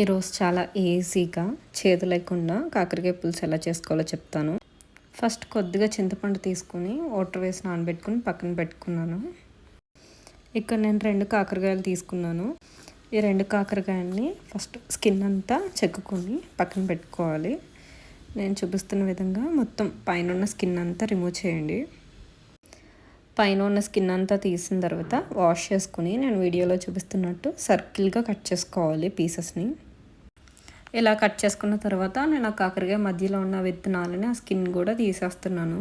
ఈరోజు చాలా ఈజీగా చేదు లేకుండా కాకరకాయ పులుసు ఎలా చేసుకోవాలో చెప్తాను. ఫస్ట్ కొద్దిగా చింతపండు తీసుకుని వాటర్ వేసి నానబెట్టుకుని పక్కన పెట్టుకున్నాను. ఇక్కడ నేను రెండు కాకరకాయలు తీసుకున్నాను. ఈ రెండు కాకరకాయల్ని ఫస్ట్ స్కిన్ అంతా చెక్కుకొని పక్కన పెట్టుకోవాలి. నేను చూపిస్తున్న విధంగా మొత్తం పైన స్కిన్ అంతా రిమూవ్ చేయండి. పైన ఉన్న స్కిన్ అంతా తీసిన తర్వాత వాష్ చేసుకుని నేను వీడియోలో చూపిస్తున్నట్టు సర్కిల్గా కట్ చేసుకోవాలి పీసెస్ని. ఇలా కట్ చేసుకున్న తర్వాత నేను ఆ కాకరకాయ మధ్యలో ఉన్న విత్తనాలని ఆ స్కిన్ కూడా తీసేస్తున్నాను.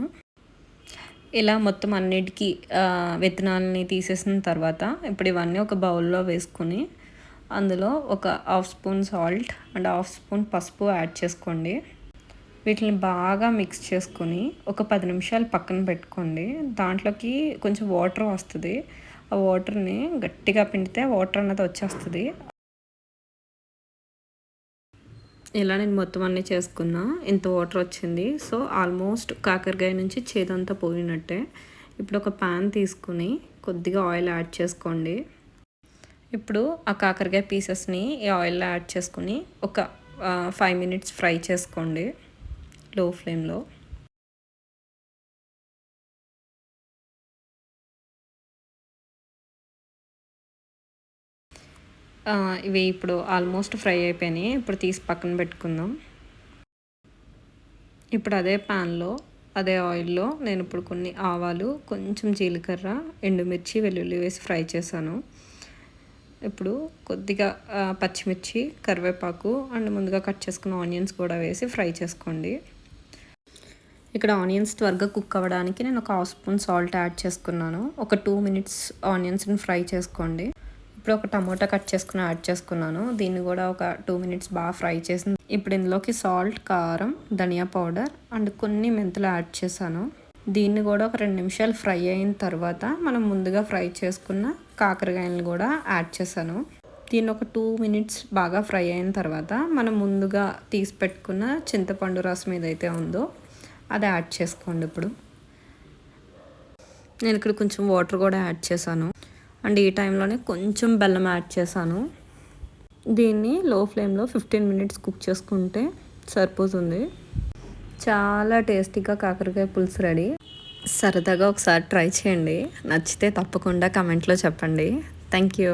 ఇలా మొత్తం అన్నిటికీ విత్తనాలని తీసేసిన తర్వాత ఇప్పుడు ఇవన్నీ ఒక బౌల్లో వేసుకుని అందులో ఒక half spoon salt and half spoon పసుపు యాడ్ చేసుకోండి. వీటిని బాగా మిక్స్ చేసుకొని ఒక పది నిమిషాలు పక్కన పెట్టుకోండి. దాంట్లోకి కొంచెం వాటర్ వస్తుంది. ఆ వాటర్ని గట్టిగా పిండితే వాటర్ అన్నది వచ్చేస్తుంది. ఇలా నేను మొత్తం అన్నీ చేసుకున్నా ఇంత వాటర్ వచ్చింది. సో ఆల్మోస్ట్ కాకరకాయ నుంచి చేదంతా పోయినట్టే. ఇప్పుడు ఒక ప్యాన్ తీసుకుని కొద్దిగా ఆయిల్ యాడ్ చేసుకోండి. ఇప్పుడు ఆ కాకరకాయ పీసెస్ని ఈ ఆయిల్లో యాడ్ చేసుకుని ఒక ఫైవ్ మినిట్స్ ఫ్రై చేసుకోండి. లో. ఫ్లేమ్లో ఇవి ఇప్పుడు ఆల్మోస్ట్ ఫ్రై అయిపోయినాయి. ఇప్పుడు తీసి పక్కన పెట్టుకుందాం. ఇప్పుడు అదే ప్యాన్లో అదే ఆయిల్లో నేను ఇప్పుడు కొన్ని ఆవాలు కొంచెం జీలకర్ర ఎండుమిర్చి వెల్లుల్లి వేసి ఫ్రై చేశాను. ఇప్పుడు కొద్దిగా పచ్చిమిర్చి కరివేపాకు అండ్ ముందుగా కట్ చేసుకున్న ఆనియన్స్ కూడా వేసి ఫ్రై చేసుకోండి. ఇక్కడ ఆనియన్స్ త్వరగా కుక్ అవ్వడానికి నేను ఒక హాఫ్ స్పూన్ సాల్ట్ యాడ్ చేసుకున్నాను. ఒక టూ మినిట్స్ ఆనియన్స్ని ఫ్రై చేసుకోండి. ఇప్పుడు ఒక టమోటా కట్ చేసుకుని యాడ్ చేసుకున్నాను. దీన్ని కూడా ఒక టూ మినిట్స్ బాగా ఫ్రై చేసి ఇప్పుడు ఇందులోకి సాల్ట్ కారం ధనియా పౌడర్ అండ్ కొన్ని మెంతులు యాడ్ చేశాను. దీన్ని కూడా ఒక రెండు నిమిషాలు ఫ్రై అయిన తర్వాత మనం ముందుగా ఫ్రై చేసుకున్న కాకరకాయలను కూడా యాడ్ చేశాను. దీన్ని ఒక టూ మినిట్స్ బాగా ఫ్రై అయిన తర్వాత మనం ముందుగా తీసి పెట్టుకున్న చింతపండు రసం ఏదైతే ఉందో అది యాడ్ చేసుకోండి ఇప్పుడు. నేను ఇక్కడ కొంచెం వాటర్ కూడా యాడ్ చేశాను. అండ్ ఈ టైంలోనే కొంచెం బెల్లం యాడ్ చేశాను. దీన్ని లో ఫ్లేమ్లో ఫిఫ్టీన్ మినిట్స్ కుక్ చేసుకుంటే సరిపోతుంది. చాలా టేస్టీగా కాకరకాయ పులుసు రెడీ. సరదాగా ఒకసారి ట్రై చేయండి. నచ్చితే తప్పకుండా కమెంట్లో చెప్పండి. Thank you.